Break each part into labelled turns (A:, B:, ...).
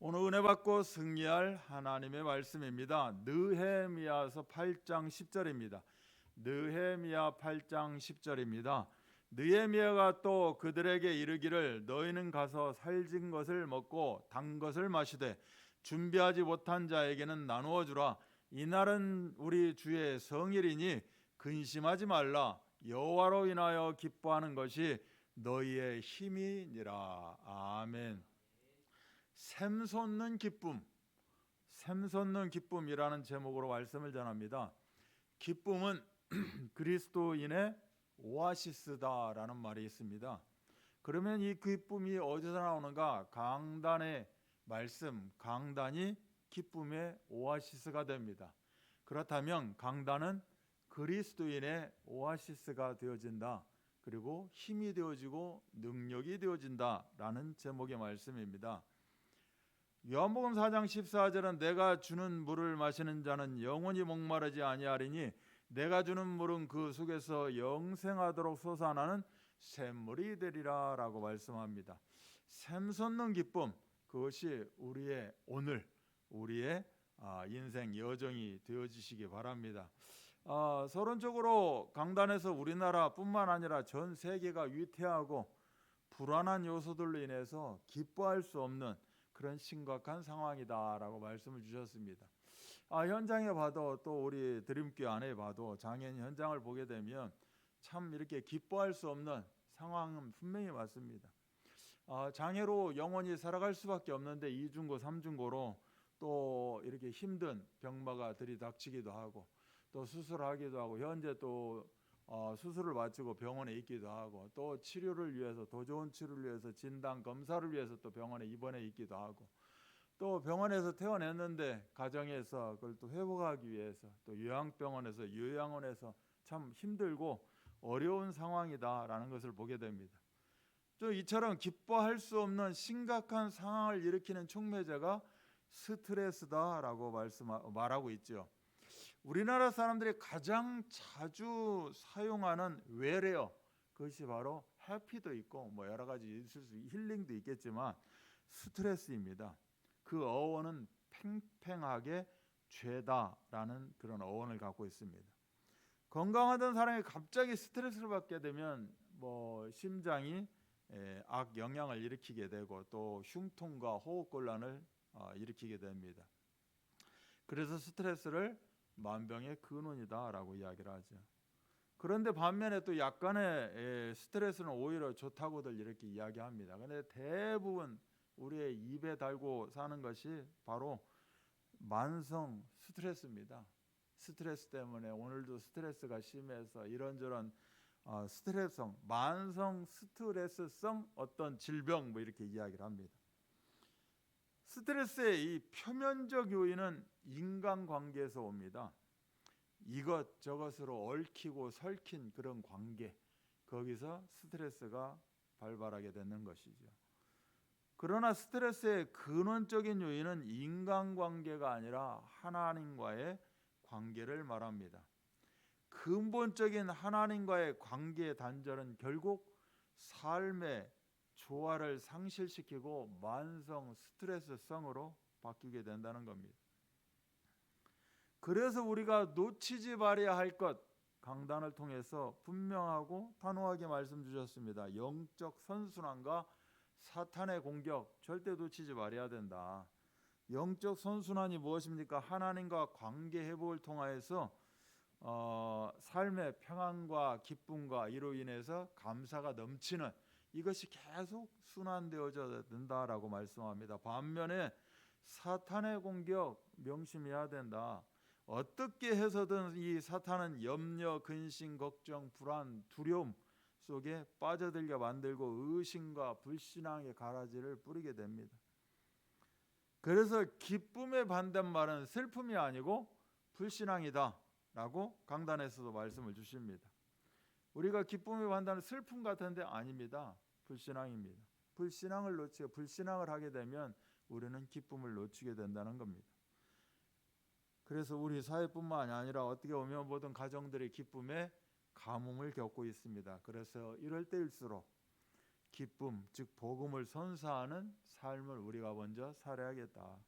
A: 오늘 은혜 받고 승리할 하나님의 말씀입니다. 느헤미야서 8장 10절입니다. 느헤미야 8장 10절입니다. 느헤미야가 또 그들에게 이르기를 너희는 가서 살진 것을 먹고 단 것을 마시되 준비하지 못한 자에게는 나누어 주라. 이날은 우리 주의 성일이니 근심하지 말라. 여호와로 인하여 기뻐하는 것이 너희의 힘이니라. 아멘. 샘솟는 기쁨, 샘솟는 기쁨이라는 제목으로 말씀을 전합니다. 기쁨은 그리스도인의 오아시스다라는 말이 있습니다. 그러면 이 기쁨이 어디서 나오는가? 강단의 말씀, 강단이 기쁨의 오아시스가 됩니다. 그렇다면 강단은 그리스도인의 오아시스가 되어진다. 그리고 힘이 되어지고 능력이 되어진다라는 제목의 말씀입니다. 요한복음 4장 14절은 내가 주는 물을 마시는 자는 영원히 목마르지 아니하리니 내가 주는 물은 그 속에서 영생하도록 솟아나는 샘물이 되리라라고 말씀합니다. 샘솟는 기쁨 그것이 우리의 오늘 우리의 아, 인생 여정이 되어지시기 바랍니다. 아, 서론적으로 강단에서 우리나라뿐만 아니라 전 세계가 위태하고 불안한 요소들로 인해서 기뻐할 수 없는 그런 심각한 상황이다라고 말씀을 주셨습니다. 아, 현장에 봐도 또 우리 드림교 안에 봐도 장애인 현장을 보게 되면 참 이렇게 기뻐할 수 없는 상황은 분명히 맞습니다. 아, 장애로 영원히 살아갈 수밖에 없는데 이중고 삼중고로 또 이렇게 힘든 병마가 들이닥치기도 하고 또 수술하기도 하고 현재 또 어, 수술을 마치고 병원에 있기도 하고 또 치료를 위해서 더 좋은 치료를 위해서 진단 검사를 위해서 또 병원에 입원해 있기도 하고 또 병원에서 퇴원했는데 가정에서 그걸 또 회복하기 위해서 또 요양병원에서 요양원에서 참 힘들고 어려운 상황이다라는 것을 보게 됩니다. 또 이처럼 기뻐할 수 없는 심각한 상황을 일으키는 촉매제가 스트레스다라고 말씀 말하고 있죠. 우리나라 사람들이 가장 자주 사용하는 외래어 그것이 바로 해피도 있고 뭐 여러 가지 있을 수 힐링도 있겠지만 스트레스입니다. 그 어원은 팽팽하게 죄다라는 그런 어원을 갖고 있습니다. 건강하던 사람이 갑자기 스트레스를 받게 되면 뭐 심장이 악 영향을 일으키게 되고 또 흉통과 호흡 곤란을 어, 일으키게 됩니다. 그래서 스트레스를 만병의 근원이다라고 이야기를 하죠. 그런데 반면에 또 약간의 스트레스는 오히려 좋다고들 이렇게 이야기합니다. 그런데 대부분 우리의 입에 달고 사는 것이 바로 만성 스트레스입니다. 스트레스 때문에 오늘도 스트레스가 심해서 이런저런 어, 스트레스성, 만성 스트레스성 어떤 질병 뭐 이렇게 이야기를 합니다. 스트레스의 이 표면적 요인은 인간관계에서 옵니다. 이것 저것으로 얽히고 설킨 그런 관계 거기서 스트레스가 발발하게 되는 것이죠. 그러나 스트레스의 근원적인 요인은 인간관계가 아니라 하나님과의 관계를 말합니다. 근본적인 하나님과의 관계 단절은 결국 삶의 조화를 상실시키고 만성 스트레스성으로 바뀌게 된다는 겁니다. 그래서 우리가 놓치지 말아야 할 것 강단을 통해서 분명하고 단호하게 말씀 주셨습니다. 영적 선순환과 사탄의 공격 절대 놓치지 말아야 된다. 영적 선순환이 무엇입니까? 하나님과 관계 회복을 통하여서 어, 삶의 평안과 기쁨과 이로 인해서 감사가 넘치는 이것이 계속 순환되어져 된다라고 말씀합니다. 반면에 사탄의 공격 명심해야 된다. 어떻게 해서든 이 사탄은 염려, 근심, 걱정, 불안, 두려움 속에 빠져들게 만들고 의심과 불신앙의 가라지를 뿌리게 됩니다. 그래서 기쁨의 반대말은 슬픔이 아니고 불신앙이다라고 강단에서도 말씀을 주십니다. 우리가 기쁨의 반대는 슬픔 같은데 아닙니다. 불신앙입니다. 불신앙을 놓치고 불신앙을 하게 되면 우리는 기쁨을 놓치게 된다는 겁니다. 그래서 우리 사회뿐만 아니라 어떻게 보면 모든 가정들의 기쁨에 가뭄을 겪고 있습니다. 그래서 이럴 때일수록 기쁨, 즉 복음을 선사하는 삶을 우리가 먼저 살아야겠다.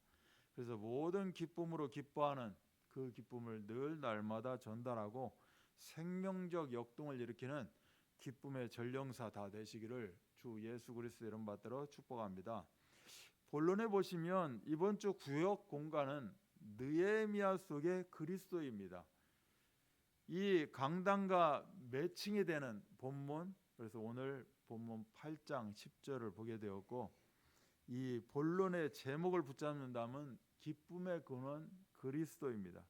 A: 그래서 모든 기쁨으로 기뻐하는 그 기쁨을 늘 날마다 전달하고 생명적 역동을 일으키는 기쁨의 전령사 다 되시기를 주 예수 그리스도 이름 받들어 축복합니다. 본론에 보시면 이번 주 구역 공간은 느헤미야 속의 그리스도입니다. 이 강단과 매칭이 되는 본문 그래서 오늘 본문 8장 10절을 보게 되었고 이 본론의 제목을 붙잡는다면 기쁨의 근원 그리스도입니다.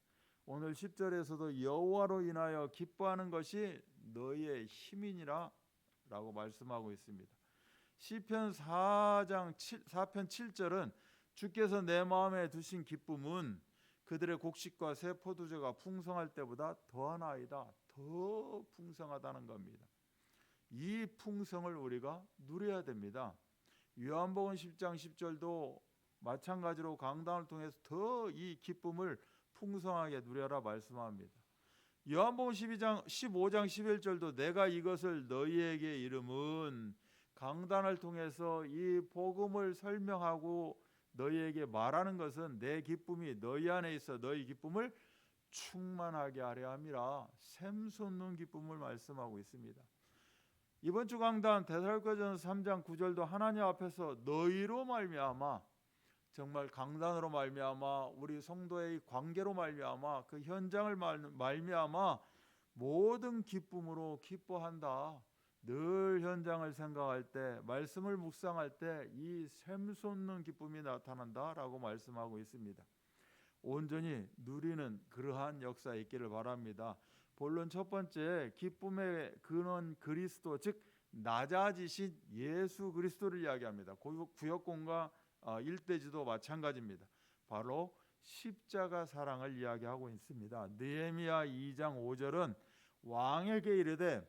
A: 오늘 10절에서도 여호와로 인하여 기뻐하는 것이 너희의 힘이니라 라고 말씀하고 있습니다. 시편 4장 7, 4편 7절은 주께서 내 마음에 두신 기쁨은 그들의 곡식과 새 포도주가 풍성할 때보다 더하나이다. 더 풍성하다는 겁니다. 이 풍성을 우리가 누려야 됩니다. 요한복음 10장 10절도 마찬가지로 강단을 통해서 더 이 기쁨을 풍성하게 누려라 말씀합니다. 요한복음 12장 15장 11절도 내가 이것을 너희에게 이름은 강단을 통해서 이 복음을 설명하고 너희에게 말하는 것은 내 기쁨이 너희 안에 있어 너희 기쁨을 충만하게 하려 함이라 샘솟는 기쁨을 말씀하고 있습니다. 이번 주 강단 데살로니가전서 3장 9절도 하나님 앞에서 너희로 말미암아 정말 강단으로 말미암아 우리 성도의 관계로 말미암아 그 현장을 말미암아 모든 기쁨으로 기뻐한다. 늘 현장을 생각할 때 말씀을 묵상할 때 이 샘솟는 기쁨이 나타난다라고 말씀하고 있습니다. 온전히 누리는 그러한 역사 있기를 바랍니다. 본론 첫 번째 기쁨의 근원 그리스도 즉 낮아지신 예수 그리스도를 이야기합니다. 구역공과 어, 일대지도 마찬가지입니다. 바로 십자가 사랑을 이야기하고 있습니다. 느헤미야 2장 5절은 왕에게 이르되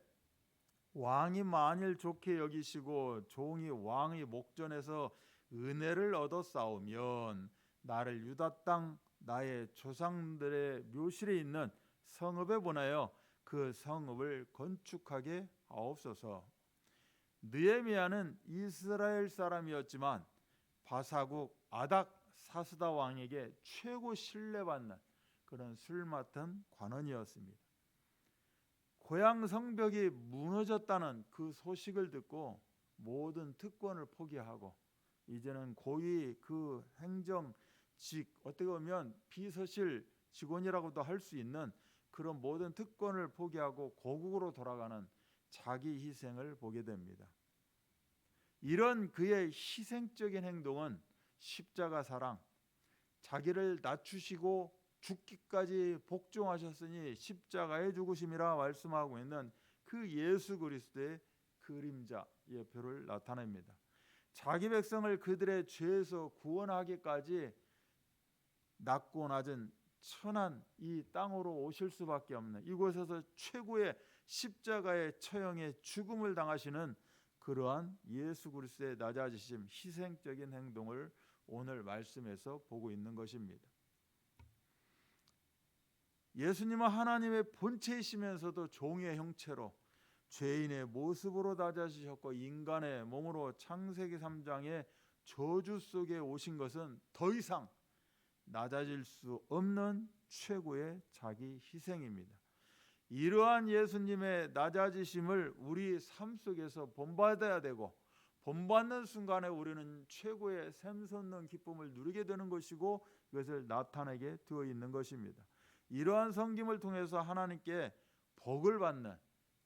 A: 왕이 만일 좋게 여기시고 종이 왕의 목전에서 은혜를 얻어 싸우면 나를 유다 땅 나의 조상들의 묘실에 있는 성읍에 보내어 그 성읍을 건축하게 하옵소서. 느헤미야는 이스라엘 사람이었지만 바사국 아닥 사스다 왕에게 최고 신뢰받는 그런 술 맡은 관원이었습니다. 고향 성벽이 무너졌다는 그 소식을 듣고 모든 특권을 포기하고 이제는 고위 그 행정직 어떻게 보면 비서실 직원이라고도 할 수 있는 그런 모든 특권을 포기하고 고국으로 돌아가는 자기 희생을 보게 됩니다. 이런 그의 희생적인 행동은 십자가 사랑, 자기를 낮추시고 죽기까지 복종하셨으니 십자가의 죽으심이라 말씀하고 있는 그 예수 그리스도의 그림자 예표를 나타냅니다. 자기 백성을 그들의 죄에서 구원하기까지 낮고 낮은 천한 이 땅으로 오실 수밖에 없는 이곳에서 최고의 십자가의 처형의 죽음을 당하시는 그러한 예수 그리스도의 낮아지심 희생적인 행동을 오늘 말씀에서 보고 있는 것입니다. 예수님은 하나님의 본체이시면서도 종의 형체로 죄인의 모습으로 낮아지셨고 인간의 몸으로 창세기 3장의 저주 속에 오신 것은 더 이상 낮아질 수 없는 최고의 자기 희생입니다. 이러한 예수님의 낮아지심을 우리 삶 속에서 본받아야 되고 본받는 순간에 우리는 최고의 샘솟는 기쁨을 누리게 되는 것이고 이것을 나타내게 되어 있는 것입니다. 이러한 성김을 통해서 하나님께 복을 받는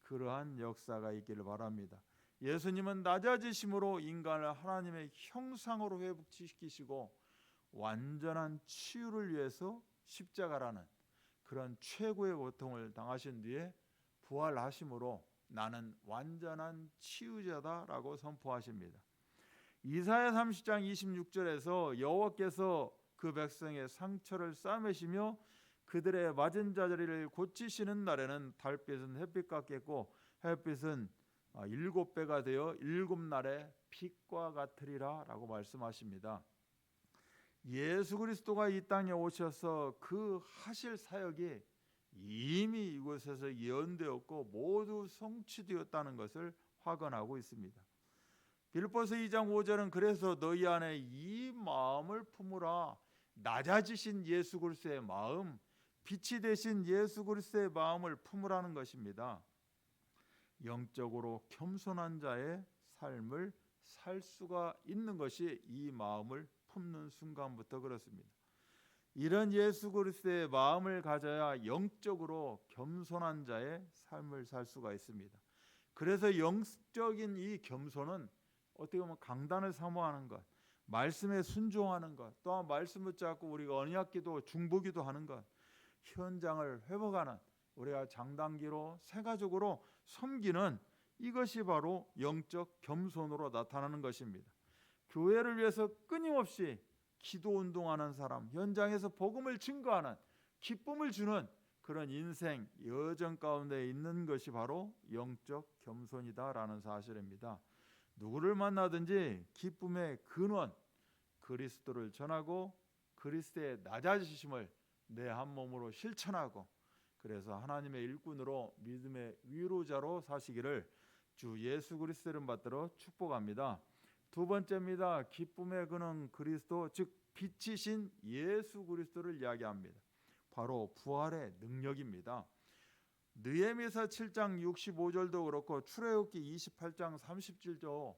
A: 그러한 역사가 있기를 바랍니다. 예수님은 낮아지심으로 인간을 하나님의 형상으로 회복시키시고 완전한 치유를 위해서 십자가라는 그런 최고의 고통을 당하신 뒤에 부활하심으로 나는 완전한 치유자다라고 선포하십니다. 이사야 30장 26절에서 여호와께서 그 백성의 상처를 싸매시며 그들의 맞은 자리를 고치시는 날에는 달빛은 햇빛 같겠고 햇빛은 아, 일곱 배가 되어 일곱 날에 빛과 같으리라라고 말씀하십니다. 예수 그리스도가 이 땅에 오셔서 그 하실 사역이 이미 이곳에서 예언되었고 모두 성취되었다는 것을 확언하고 있습니다. 빌보서 2장 5절은 그래서 너희 안에 이 마음을 품으라 낮아지신 예수 그리스도의 마음 빛이 되신 예수 그리스도의 마음을 품으라는 것입니다. 영적으로 겸손한 자의 삶을 살 수가 있는 것이 이 마음을 품는 순간부터 그렇습니다. 이런 예수 그리스도의 마음을 가져야 영적으로 겸손한 자의 삶을 살 수가 있습니다. 그래서 영적인 이 겸손은 어떻게 보면 강단을 사모하는 것, 말씀에 순종하는 것, 또한 말씀 붙잡고 우리가 언약기도 중보기도 하는 것, 현장을 회복하는 우리가 장단기로 세가족으로 섬기는 이것이 바로 영적 겸손으로 나타나는 것입니다. 교회를 위해서 끊임없이 기도 운동하는 사람, 현장에서 복음을 증거하는 기쁨을 주는 그런 인생 여정 가운데 있는 것이 바로 영적 겸손이다라는 사실입니다. 누구를 만나든지 기쁨의 근원 그리스도를 전하고 그리스도의 낮아지심을 내 한 몸으로 실천하고 그래서 하나님의 일꾼으로 믿음의 위로자로 사시기를 주 예수 그리스도를 받들어 축복합니다. 두 번째입니다. 기쁨의 근원 그리스도 즉 빛이신 예수 그리스도를 이야기합니다. 바로 부활의 능력입니다. 느헤미서 7장 65절도 그렇고 출애굽기 28장 30절도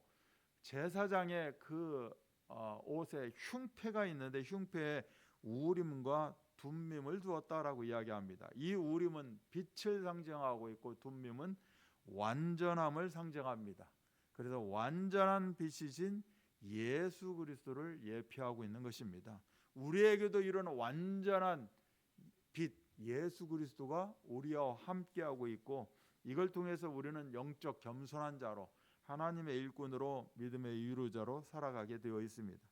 A: 제사장의 그 어, 옷에 흉패가 있는데 흉패에 우림과 둠밈을 두었다라고 이야기합니다. 이 우림은 빛을 상징하고 있고 둠밈은 완전함을 상징합니다. 그래서 완전한 빛이신 예수 그리스도를 예표하고 있는 것입니다. 우리에게도 이런 완전한 빛 예수 그리스도가 우리와 함께하고 있고 이걸 통해서 우리는 영적 겸손한 자로 하나님의 일꾼으로 믿음의 유로자로 살아가게 되어 있습니다.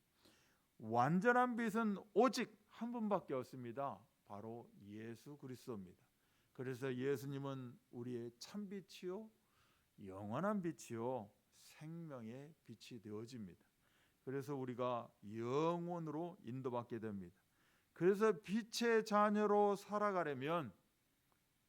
A: 완전한 빛은 오직 한 분밖에 없습니다. 바로 예수 그리스도입니다. 그래서 예수님은 우리의 참 빛이요 영원한 빛이요 생명의 빛이 되어집니다. 그래서 우리가 영원으로 인도받게 됩니다. 그래서 빛의 자녀로 살아가려면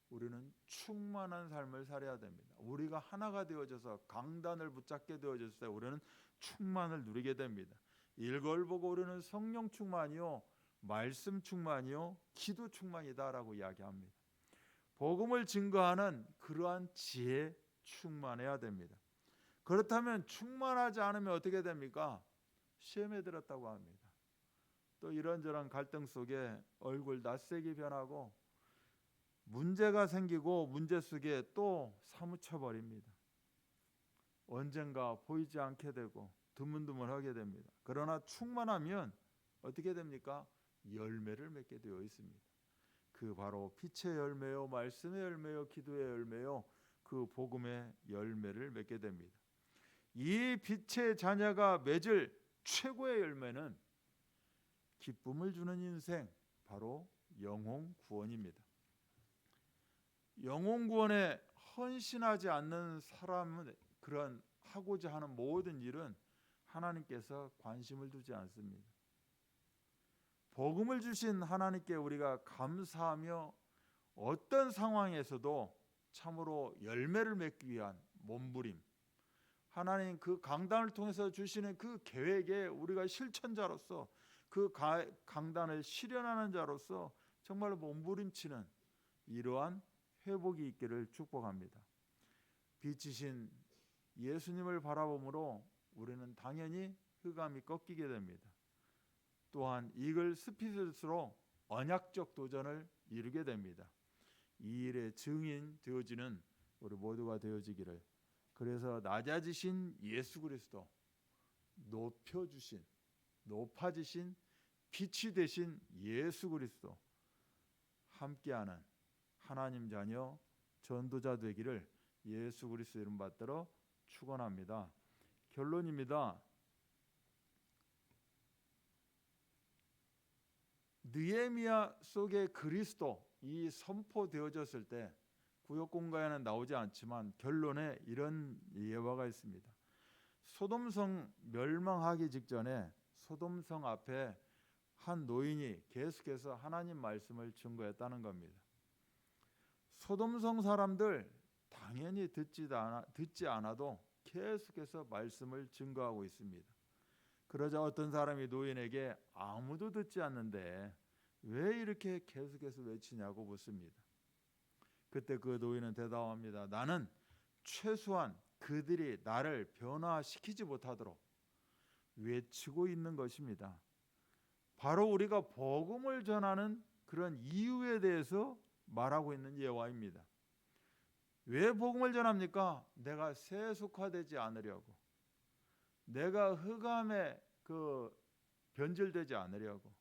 A: 우리는 충만한 삶을 살아야 됩니다. 우리가 하나가 되어져서 강단을 붙잡게 되어졌을 때 우리는 충만을 누리게 됩니다. 일걸 보고 우리는 성령 충만이요, 말씀 충만이요, 기도 충만이다라고 이야기합니다. 복음을 증거하는 그러한 지혜 충만해야 됩니다. 그렇다면 충만하지 않으면 어떻게 됩니까? 시험에 들었다고 합니다. 또 이런저런 갈등 속에 얼굴 낯색이 변하고 문제가 생기고 문제 속에 또 사무쳐 버립니다. 언젠가 보이지 않게 되고 드문드문하게 됩니다. 그러나 충만하면 어떻게 됩니까? 열매를 맺게 되어 있습니다. 그 바로 빛의 열매요, 말씀의 열매요, 기도의 열매요, 그 복음의 열매를 맺게 됩니다. 이 빛의 자녀가 맺을 최고의 열매는 기쁨을 주는 인생, 바로 영혼 구원입니다. 영혼 구원에 헌신하지 않는 사람은 그런 하고자 하는 모든 일은 하나님께서 관심을 두지 않습니다. 복음을 주신 하나님께 우리가 감사하며 어떤 상황에서도 참으로 열매를 맺기 위한 몸부림, 하나님 그 강단을 통해서 주시는 그 계획에 우리가 실천자로서 그 강단을 실현하는 자로서 정말 몸부림치는 이러한 회복이 있기를 축복합니다. 빛이신 예수님을 바라보므로 우리는 당연히 흑암이 꺾이게 됩니다. 또한 이글 스피드로 언약적 도전을 이루게 됩니다. 이 일의 증인 되어지는 우리 모두가 되어지기를 그래서 낮아지신 예수 그리스도 높여 주신 높아지신 빛이 되신 예수 그리스도 함께하는 하나님 자녀 전도자 되기를 예수 그리스도 이름 받들어 축원합니다. 결론입니다. 느헤미야 속의 그리스도 이 선포되어졌을 때 구역 공간에는 나오지 않지만 결론에 이런 예화가 있습니다. 소돔성 멸망하기 직전에 소돔성 앞에 한 노인이 계속해서 하나님 말씀을 증거했다는 겁니다. 소돔성 사람들 당연히 듣지 않아, 듣지 않아도 계속해서 말씀을 증거하고 있습니다. 그러자 어떤 사람이 노인에게 아무도 듣지 않는데 왜 이렇게 계속해서 외치냐고 묻습니다. 그때 그 노인은 대답합니다. 나는 최소한 그들이 나를 변화시키지 못하도록 외치고 있는 것입니다. 바로 우리가 복음을 전하는 그런 이유에 대해서 말하고 있는 예화입니다. 왜 복음을 전합니까? 내가 세속화되지 않으려고. 내가 흑암에 그 변질되지 않으려고.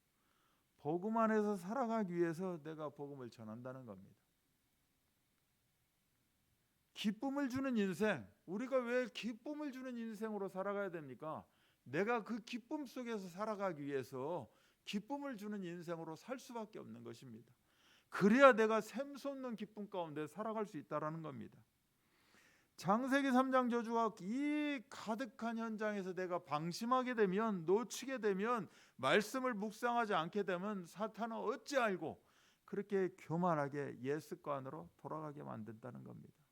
A: 복음 안에서 살아가기 위해서 내가 복음을 전한다는 겁니다. 기쁨을 주는 인생, 우리가 왜 기쁨을 주는 인생으로 살아가야 됩니까? 내가 그 기쁨 속에서 살아가기 위해서 기쁨을 주는 인생으로 살 수밖에 없는 것입니다. 그래야 내가 샘솟는 기쁨 가운데 살아갈 수 있다라는 겁니다. 장세기 3장 저주와 이 가득한 현장에서 내가 방심하게 되면 놓치게 되면 말씀을 묵상하지 않게 되면 사탄은 어찌 알고 그렇게 교만하게 옛 습관으로 돌아가게 만든다는 겁니다.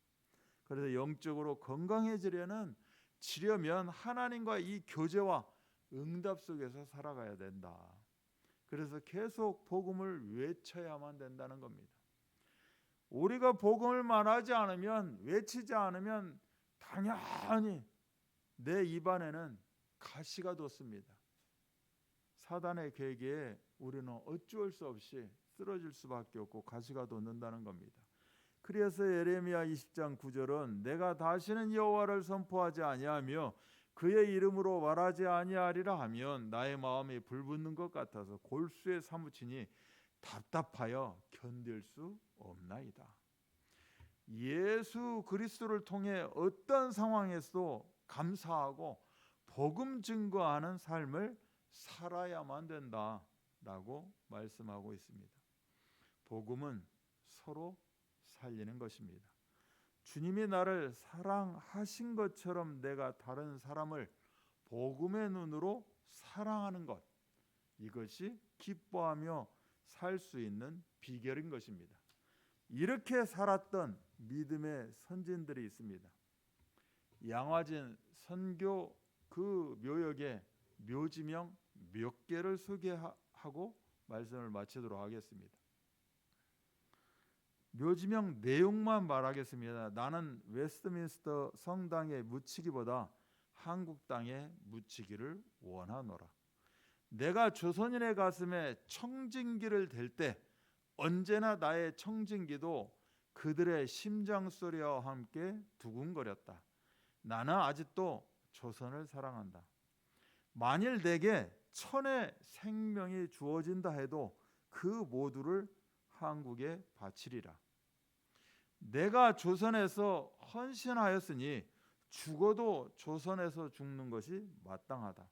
A: 그래서 영적으로 건강해지려는 지려면 하나님과 이 교제와 응답 속에서 살아가야 된다. 그래서 계속 복음을 외쳐야만 된다는 겁니다. 우리가 복음을 말하지 않으면 외치지 않으면 당연히 내 입안에는 가시가 돋습니다. 사단의 계기에 우리는 어쩔 수 없이 쓰러질 수밖에 없고 가시가 돋는다는 겁니다. 그래서 예레미야 20장 9절은 내가 다시는 여호와를 선포하지 아니하며 그의 이름으로 말하지 아니하리라 하면 나의 마음이 불붙는 것 같아서 골수에 사무치니 답답하여 견딜 수 없나이다. 예수 그리스도를 통해 어떤 상황에서도 감사하고 복음 증거하는 삶을 살아야만 된다라고 말씀하고 있습니다. 복음은 서로 살리는 것입니다. 주님이 나를 사랑하신 것처럼 내가 다른 사람을 복음의 눈으로 사랑하는 것 이것이 기뻐하며 살 수 있는 비결인 것입니다. 이렇게 살았던 믿음의 선진들이 있습니다. 양화진 선교 그 묘역에 묘지명 몇 개를 소개하고 말씀을 마치도록 하겠습니다. 묘지명 내용만 말하겠습니다. 나는 웨스트민스터 성당에 묻히기보다 한국 땅에 묻히기를 원하노라. 내가 조선인의 가슴에 청진기를 댈 때 언제나 나의 청진기도 그들의 심장 소리와 함께 두근거렸다. 나는 아직도 조선을 사랑한다. 만일 내게 천의 생명이 주어진다 해도 그 모두를 한국에 바치리라. 내가 조선에서 헌신하였으니 죽어도 조선에서 죽는 것이 마땅하다.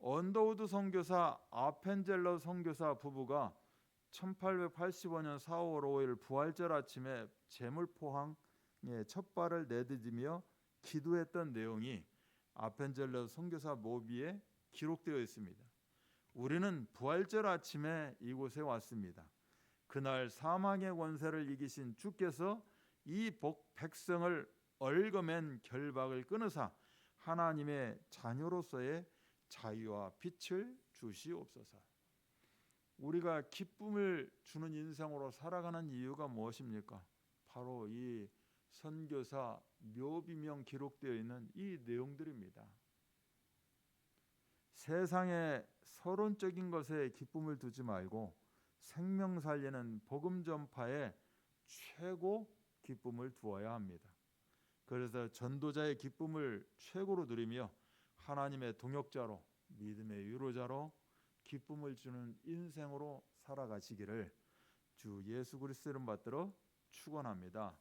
A: 언더우드 선교사 아펜젤러 선교사 부부가 1885년 4월 5일 부활절 아침에 제물포항에 첫 발을 내디디며 기도했던 내용이 아펜젤러 선교사 모비에 기록되어 있습니다. 우리는 부활절 아침에 이곳에 왔습니다. 그날 사망의 권세를 이기신 주께서 이 복 백성을 얽어맨 결박을 끊으사 하나님의 자녀로서의 자유와 빛을 주시옵소서. 우리가 기쁨을 주는 인생으로 살아가는 이유가 무엇입니까? 바로 이 선교사 묘비명 기록되어 있는 이 내용들입니다. 세상의 서론적인 것에 기쁨을 두지 말고 생명 살리는 복음 전파에 최고 기쁨을 두어야 합니다. 그래서 전도자의 기쁨을 최고로 누리며 하나님의 동역자로 믿음의 유로자로 기쁨을 주는 인생으로 살아가시기를 주 예수 그리스도를 받들어 축원합니다.